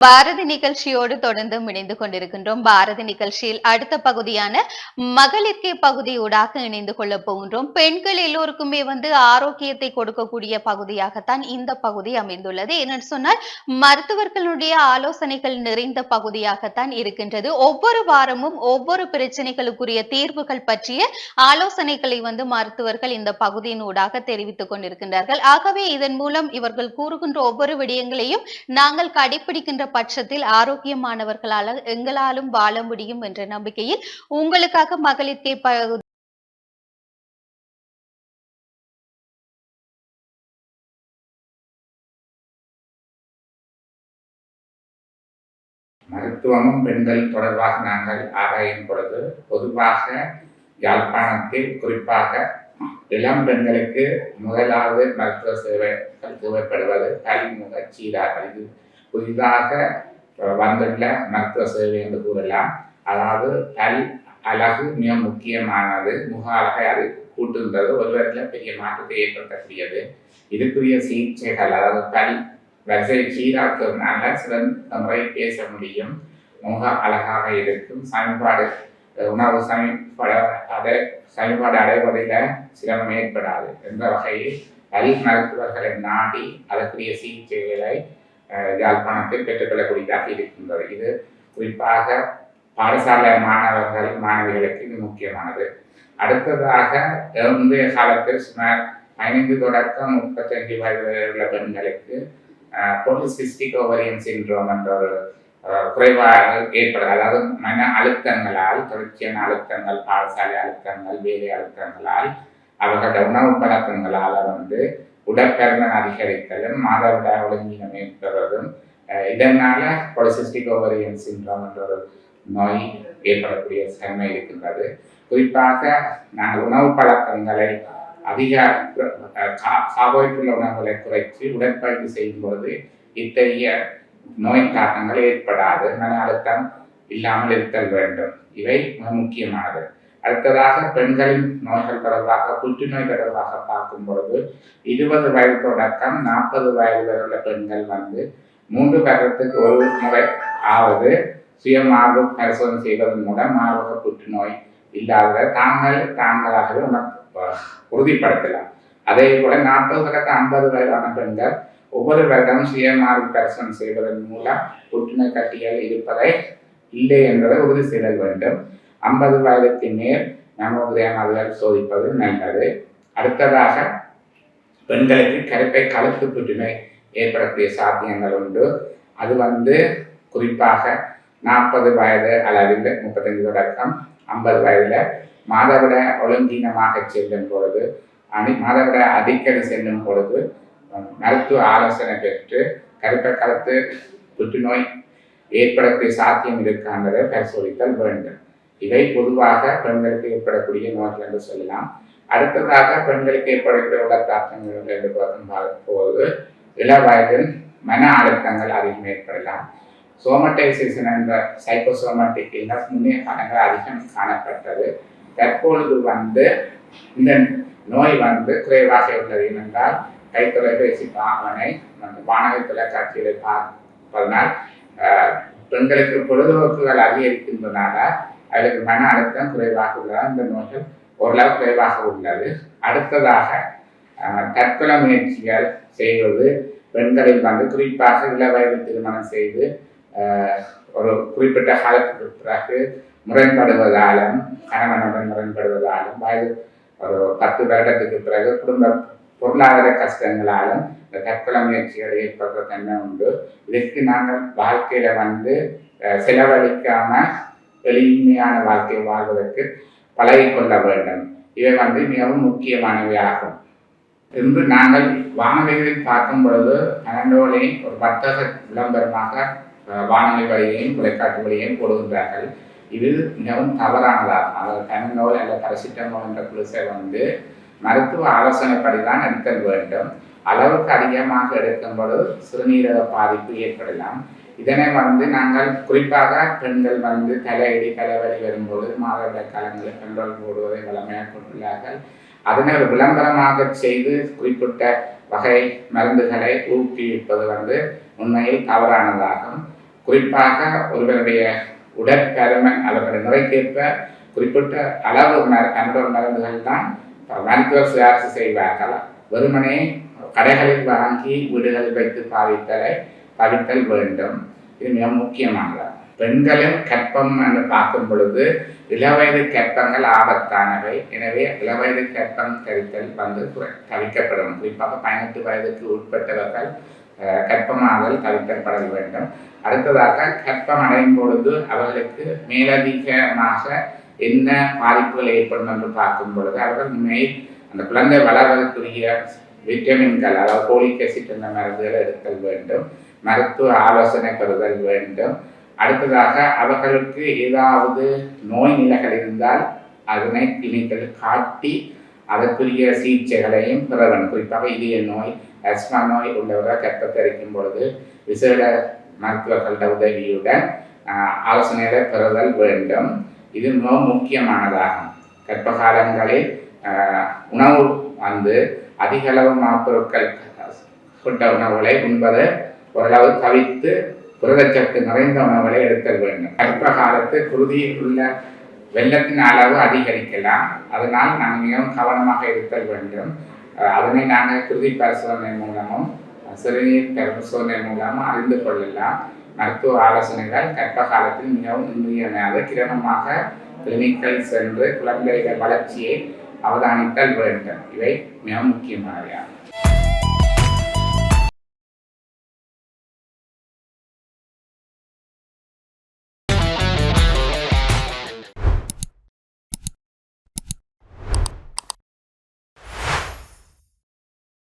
பாரதி நிகழ்ச்சியோடு தொடர்ந்து இணைந்து கொண்டிருக்கின்றோம். பாரதி நிகழ்ச்சியில் அடுத்த பகுதியான மகளிர்கே பகுதியூடாக இணைந்து கொள்ள போகின்றோம். பெண்கள் எல்லோருக்குமே வந்து ஆரோக்கியத்தை கொடுக்கக்கூடிய பகுதியாகத்தான் இந்த பகுதி அமைந்துள்ளது. என்னன்னு சொன்னால் மருத்துவர்களுடைய ஆலோசனைகள் நிறைந்த பகுதியாகத்தான் இருக்கின்றது. ஒவ்வொரு வாரமும் ஒவ்வொரு பிரச்சனைகளுக்குரிய தீர்வுகள் பற்றிய ஆலோசனைகளை வந்து மருத்துவர்கள் இந்த பகுதியின் ஊடாக தெரிவித்துக் கொண்டிருக்கின்றார்கள். ஆகவே இதன் மூலம் இவர்கள் கூறுகின்ற ஒவ்வொரு விடயங்களையும் நாங்கள் கடைபிடிக்கின்ற பட்சத்தில் ஆரோக்கியமானவர்களால எங்களாலும் வாழ முடியும் என்ற நம்பிக்கையில் உங்களுக்காக மகளிர் பகுதி மருத்துவமும் பெண்கள் தொடர்பாக நாங்கள் ஆராயும் பொழுது பொதுவாக யாழ்ப்பாணத்தில் குறிப்பாக இளம் பெண்களுக்கு முதலாவது மருத்துவ சேவை தேவைப்படுவது கல்முக சீராக இது புதிதாக வந்துள்ள மருத்துவ சேவை என்று கூறலாம். அதாவது கல் அழகு மிக முக்கியமானது. முக அழகை அது கூட்டுகின்றது. ஒருவரில் பெரிய மாற்றத்தை ஏற்படுத்தக்கூடியது. இதுக்குரிய சிகிச்சைகள் அதாவது கல் வரிசை சீராக்குறதுனால சிறந்த முறை பேச முடியும். முக அழகாக இருக்கும். சமன்பாடு உணவு சமன்பாடு அதை சமன்பாடு அடைவதில் சிரமம் ஏற்படாது. என்ற வகையில் பல் மருத்துவர்களை நாடி அதற்குரிய சிகிச்சைகளை யாழ்ப்பாணத்தில் பெற்றுக்கொள்ளக்கூடியதாக இருக்கின்றது. இது குறிப்பாக பாடசாலை மாணவர்கள் மாணவிகளுக்கு இது முக்கியமானது. அடுத்ததாக இன்றைய காலத்தில் சுமார் ஐந்து தொடக்கம் முப்பத்தஞ்சு வயது உள்ள பெண்களுக்கு பொலிசிஸ்டிக் ஓவரியன் சின்ரோம் என்ற ஒரு குறைவாக ஏற்படுது. அதாவது மன அழுத்தங்களால் தொடர்ச்சியான அழுத்தங்கள் பாடசாலை அழுத்தங்கள் வேலை அழுத்தங்களால் அவர்களோட உணவு பழக்கங்களால் வந்து உடற்பருமன் அதிகரித்தலும் மாதவிட ஒழுங்கீனம் ஏற்படுறதும் இதனால பொலிசிஸ்டிக் ஓவரியன் சின்ரோம் என்ற ஒரு நோய் ஏற்படக்கூடிய தன்மை இருக்கின்றது. குறிப்பாக நாங்கள் உணவு பழக்கங்களை அதிக கார்போஹைட்ரேட் உணவுகளை குறைத்து உடற்பயிற்சி செய்யும் பொழுது இத்தகைய நோய் தாக்கங்கள் ஏற்படாது. மன அழுத்தம் இல்லாமல் இருத்தல் வேண்டும். இவை மிக முக்கியமானது. அடுத்ததாக பெண்களின் நோய்கள் தொடர்பாக புற்றுநோய் தொடர்பாக பார்க்கும் பொழுது இருபது வயது தொடக்கம் நாற்பது வயது வரை உள்ள பெண்கள் வந்து மூன்று வருடத்துக்கு ஒரு முறை ஆவது சுய பரிசோதனை செய்வதன் மூலம் மார்பக புற்றுநோய் இல்லாத தாங்கள் தாங்களாகவே உறுதிப்படுத்தலாம். அதே போல நாற்பது தொடக்க ஐம்பது வயதான பெண்கள் ஒவ்வொரு வருடம் சுய பரிசோதனை செய்வதன் மூலம் புற்றுநோய் கட்டிகள் இருப்பதை இல்லை என்பதை உறுதி செய்தல் வேண்டும். ஐம்பது வயதுக்கு மேல் நமோதயமாதல் சோதிப்பது நல்லது. அடுத்ததாக பெண்களுக்கு கருப்பை கழுத்து புற்றுநோய் ஏற்படக்கூடிய சாத்தியங்கள் உண்டு. அது வந்து குறிப்பாக நாற்பது வயது அளவில் முப்பத்தஞ்சு தொடக்கம் ஐம்பது வயதில் மாதவிட ஒழுங்கீனமாக செல்லும் பொழுது அணி மாதவிட அடிக்கடி செல்லும் பொழுது மருத்துவ ஆலோசனை பெற்று கருப்பை கலத்து புற்றுநோய் ஏற்படக்கூடிய சாத்தியம் இருக்கான்றதை பரிசோதித்தல் வேண்டும். இவை பொதுவாக பெண்களுக்கு ஏற்படக்கூடிய நோய்கள் என்று சொல்லலாம். அடுத்ததாக பெண்களுக்கு ஏற்படக்கூடிய உள்ள தாக்கங்கள் என்று பார்க்கும் போது இள வயதில் மன அழுத்தங்கள் அதிகம் ஏற்படலாம். சோமட்டைசேஷன் என்ற சைக்கோசோமட்டிக் இல்னஸ் முன்னே காலங்கள் அதிகம் காணப்பட்டது. தற்பொழுது வந்து இந்த நோய் வந்து குறைவாக உள்ளது என்றால் கை தொலைபேசி பாவனை வானக தொலைக்காட்சிகளை பார்ப்பதனால் பெண்களுக்கு பொழுதுபோக்குகள் அதிகரிக்கின்றனால அவளுக்கு மன அழுத்தம் குறைவாக உள்ளதால் இந்த நோய்கள் ஓரளவு குறைவாக உள்ளது. அடுத்ததாக தற்கொலை முயற்சிகள் செய்வது பெண்களில் வந்து குறிப்பாக இள வயது திருமணம் செய்து ஒரு குறிப்பிட்ட காலத்துக்கு பிறகு முரண்படுவதாலும் கணவனுடன் முரண்படுவதாலும் வயது ஒரு பத்து வருடத்துக்கு பிறகு குடும்ப பொருளாதார கஷ்டங்களாலும் இந்த தற்கொலை முயற்சிகள் ஏற்படுற தன்மை உண்டு. இதற்கு நாங்கள் வாழ்க்கையில வந்து செலவழிக்காம எளிமையான வாழ்க்கை வாழ்வதற்கு பழகிக்கொள்ள வேண்டும். இவை வந்து மிகவும் முக்கியமானவை ஆகும். இன்று நாங்கள் வானொலிகளில் பார்க்கும் பொழுது பன்னெண்டோலை ஒரு வர்த்தக விளம்பரமாக வானொலி வழியையும் தொலைக்காட்சி வழியையும் போடுகின்றார்கள். இது மிகவும் தவறானதாகும். அதாவது தனநோய் அல்ல பரசிட்டமோல் என்ற குழுசை வந்து மருத்துவ ஆலோசனைப்படி தான் எடுத்தல் வேண்டும். அளவுக்கு அதிகமாக எடுக்கும் பொழுது சிறுநீரக பாதிப்பு ஏற்படலாம். இதனை வந்து நாங்கள் குறிப்பாக பெண்கள் வந்து தலையடி தலைவலி வரும்பொழுது மாதவிட காலங்களில் பெண்கள் போடுவதை வளமையாக கொண்டுள்ளார்கள். அதனை ஒரு விளம்பரமாக செய்து குறிப்பிட்ட வகை மருந்துகளை ஊக்குவிப்பது வந்து உண்மையில் தவறானதாகும். குறிப்பாக ஒருவருடைய உடற்பருமன் அவர்களுடைய நிறைக்கேற்ப குறிப்பிட்ட அளவு மர- மருந்துகள் தான் மருத்துவர் சிபாரிசு செய்வார்கள். வெறுமனே கடைகளில் வாங்கி வீடுகளில் வைத்து பாவித்தலை தவிர்த்தல் வேண்டும். இது மிக முக்கியமானது. பெண்களின் கற்பம் என்று பார்க்கும் பொழுது இளவயது கற்பங்கள் ஆபத்தானவை. எனவே இளவயது கற்பம் தரித்தல் வந்து குறை- தவிர்க்கப்படும் குறிப்பாக பதினெட்டு வயதுக்கு உட்பட்டவர்கள் அஹ், கற்பமாதல் தவிர்க்கப்பட வேண்டும். அடுத்ததாக கற்பம் அடையும் பொழுது அவர்களுக்கு மேலதிகமாக என்ன பாதிப்புகள் ஏற்படும் என்று பார்க்கும் பொழுது அவர்கள் மேல் அந்த குழந்தை வளர்வதற்குரிய விட்டமின்கள் அதாவது போலிக் அசிட் என்ற மருந்துகளை எடுத்தல் வேண்டும் மருத்துவ ஆலோசனை பெறுதல் வேண்டும். அடுத்ததாக அவர்களுக்கு ஏதாவது நோய் நிலைகள் இருந்தால் அதனை கிளினிக்கல் காட்டி அதற்குரிய சிகிச்சைகளையும் பெற வேண்டும். குறிப்பாக இதய நோய் அஸ்மா நோய் உள்ளவர்கள் கற்பத்தை அரிக்கும் பொழுது விசேட மருத்துவர்களோட உதவியுடன் ஆலோசனைகளை பெறுதல் வேண்டும். இது மிக முக்கியமானதாகும். கர்ப்ப காலங்களில் உணவு வந்து அதிக அளவு மாப்பொருட்கள் கொண்ட உணவுகளை உண்பதை ஓரளவு தவித்து புரதச்சத்து நிறைந்த உணவுகளை எடுத்தல் வேண்டும். கர்ப்ப காலத்து குருதியில் உள்ள வெள்ளத்தின் அளவு அதிகரிக்கலாம். அதனால் நாங்கள் மிகவும் கவனமாக இருத்தல் வேண்டும். அதனை நாங்கள் குருதி பரிசோதனை மூலமும் சிறுநீர் பரிசோதனை மூலமும் அறிந்து கொள்ளலாம். மருத்துவ ஆலோசனைகள் கர்ப்ப காலத்தில் மிகவும் இன்றியமையாத கிரமமாக கிளினிக்கல் சென்று குழந்தைகள் வளர்ச்சியை அவதானித்தல் வேண்டும். இவை மிக முக்கியமானவையாகும்.